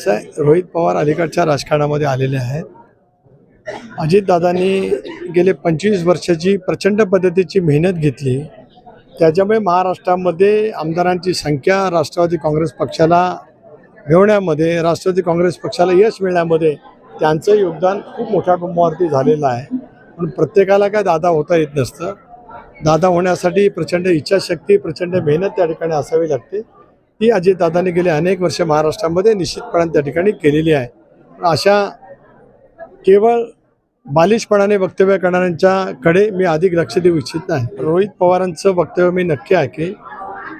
कसं रोहित पवार अलीकडच्या राजकारणामध्ये आलेले आहेत. अजितदादांनी गेले पंचवीस वर्षाची प्रचंड पद्धतीची मेहनत घेतली. त्याच्यामुळे महाराष्ट्रामध्ये आमदारांची संख्या राष्ट्रवादी काँग्रेस पक्षाला मिळवण्यामध्ये राष्ट्रवादी काँग्रेस पक्षाला यश मिळण्यामध्ये त्यांचं योगदान खूप मोठ्या प्रमाणावरती झालेलं आहे. पण प्रत्येकाला काय दादा होता येत नसतं. दादा होण्यासाठी प्रचंड इच्छाशक्ती प्रचंड मेहनत त्या ठिकाणी असावी लागते. ती अजितदादांनी गेले अनेक वर्ष महाराष्ट्रामध्ये निश्चितपणाने त्या ठिकाणी केलेली आहे. पण अशा केवळ बालिशपणाने वक्तव्य करणाऱ्यांच्याकडे मी अधिक लक्ष देऊ इच्छित नाही. रोहित पवारांचं वक्तव्य मी नक्की ऐकेल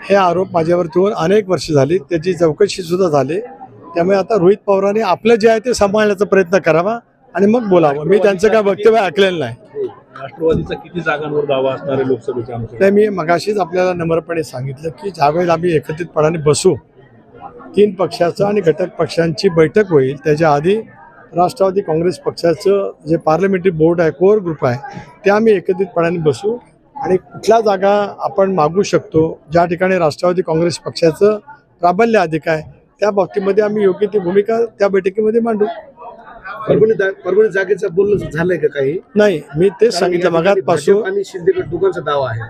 हे आरोप माझ्यावरती होऊन अनेक वर्ष झाली. त्याची चौकशी सुद्धा झाली. त्यामुळे आता रोहित पवारांनी आपलं जे आहे ते सांभाळण्याचा प्रयत्न करावा आणि मग बोलावं. मी त्यांचं काय वक्तव्य ऐकलेलं नाही. राष्ट्रवादीचा किती जागांवर दावा असणार आहे लोकसभेच्या नाही मी मगाशीच आपल्याला नम्रपणे सांगितलं की ज्यावेळेला आम्ही एकत्रितपणाने बसू तीन पक्षाचं आणि घटक पक्षांची बैठक होईल त्याच्या आधी राष्ट्रवादी काँग्रेस पक्षाचं जे पार्लमेंटरी बोर्ड आहे कोर ग्रुप आहे ते आम्ही एकत्रितपणाने बसू आणि कुठल्या जागा आपण मागू शकतो ज्या ठिकाणी राष्ट्रवादी काँग्रेस पक्षाचं प्राबल्य अधिक आहे त्या बाबतीमध्ये आम्ही योग्य ती भूमिका त्या बैठकीमध्ये मांडू. परभणी जा- परभणी जागेचं बोलणं झालंय का काही? नाही मी तेच सांगितलं मगापासून आणि शिंदेगड दोघांचा दावा आहे.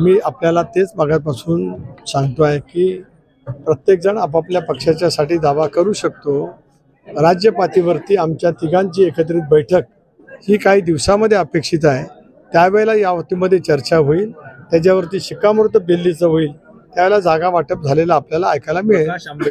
मी आपल्याला तेच मागापासून सांगतोय की प्रत्येकजण आपापल्या पक्षाच्यासाठी दावा करू शकतो. राज्य पातळीवरती आमच्या तिघांची एकत्रित बैठक ही काही दिवसामध्ये अपेक्षित आहे. त्यावेळेला या बाबतीमध्ये चर्चा होईल. त्याच्यावरती शिक्कामोर्तब दिल्लीचं होईल. त्यावेळेला जागा वाटप झालेलं आपल्याला ऐकायला मिळेल.